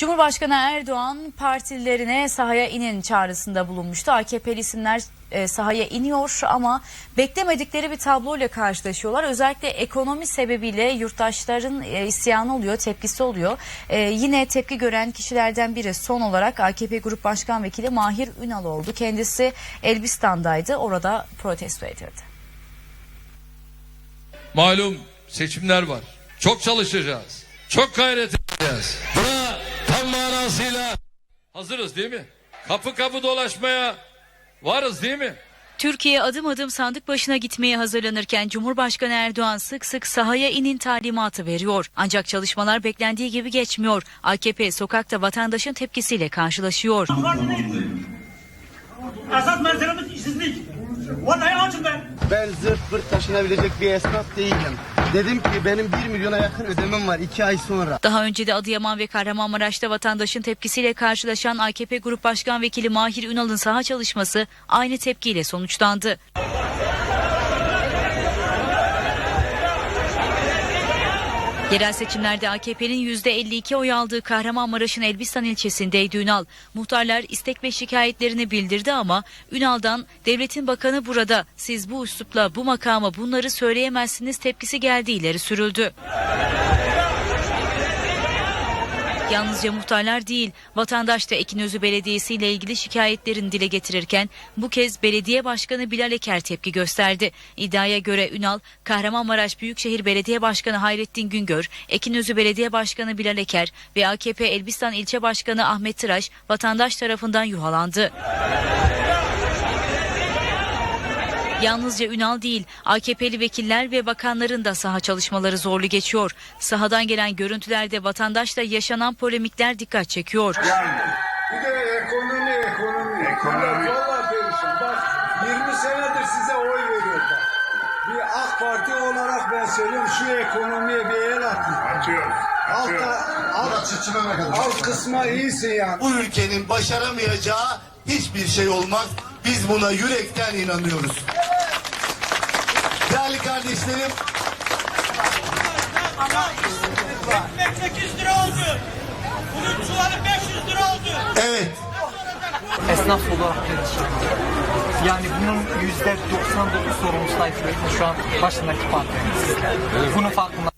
Cumhurbaşkanı Erdoğan partililerine sahaya inin çağrısında bulunmuştu. AKP'li isimler e, sahaya iniyor ama beklemedikleri bir tabloyla karşılaşıyorlar. Özellikle ekonomi sebebiyle yurttaşların e, isyanı oluyor, tepkisi oluyor. E, yine tepki gören kişilerden biri son olarak AKP Grup Başkan Vekili Mahir Ünal oldu. Kendisi Elbistan'daydı. Orada protesto edildi. Malum seçimler var. Çok çalışacağız. Çok gayret edeceğiz. Buna tam manasıyla hazırız değil mi? Kapı kapı dolaşmaya varız değil mi? Türkiye adım adım sandık başına gitmeye hazırlanırken Cumhurbaşkanı Erdoğan sık sık sahaya inin talimatı veriyor. Ancak çalışmalar beklendiği gibi geçmiyor. AKP sokakta vatandaşın tepkisiyle karşılaşıyor. Esas meselemiz işsizlik. Vallahi açım ben. Ben zırt pırt taşınabilecek bir esnaf değilim. Dedim ki benim 1 milyona yakın ödemem var 2 ay sonra. Daha önce de Adıyaman ve Kahramanmaraş'ta vatandaşın tepkisiyle karşılaşan AKP Grup Başkan Vekili Mahir Ünal'ın saha çalışması aynı tepkiyle sonuçlandı. Yerel seçimlerde AKP'nin %52 oy aldığı Kahramanmaraş'ın Elbistan ilçesindeydi Ünal. Muhtarlar istek ve şikayetlerini bildirdi ama Ünal'dan devletin bakanı burada siz bu üslupla bu makama bunları söyleyemezsiniz tepkisi geldi ileri sürüldü. Yalnızca muhtarlar değil, vatandaş da Ekinözü Belediyesi ile ilgili şikayetlerini dile getirirken bu kez belediye başkanı Bilal Eker tepki gösterdi. İddiaya göre Ünal, Kahramanmaraş Büyükşehir Belediye Başkanı Hayrettin Güngör, Ekinözü Belediye Başkanı Bilal Eker ve AKP Elbistan İlçe Başkanı Ahmet Tıraş vatandaş tarafından yuhalandı. Yalnızca Ünal değil, AKP'li vekiller ve bakanların da saha çalışmaları zorlu geçiyor. Sahadan gelen görüntülerde vatandaşla yaşanan polemikler dikkat çekiyor. Bir de ekonomi, ekonomi. Ekonomi. Valla perişan. Bak 20 senedir size oy veriyor bak. Bir AK Parti olarak ben söylüyorum şu ekonomiye bir el atın. Atıyorum. Altta, alt, alt kısma iyisin yani. bu ülkenin başaramayacağı hiçbir şey olmaz. Biz buna yürekten inanıyoruz. Değerli kardeşlerim, Ekmek 800 lira oldu. Bunun çuvalı 500 lira oldu. evet esnaf olarak. Yani bunun yüzde 99 sorumlusu şu an başındaki parti. Bunun farkında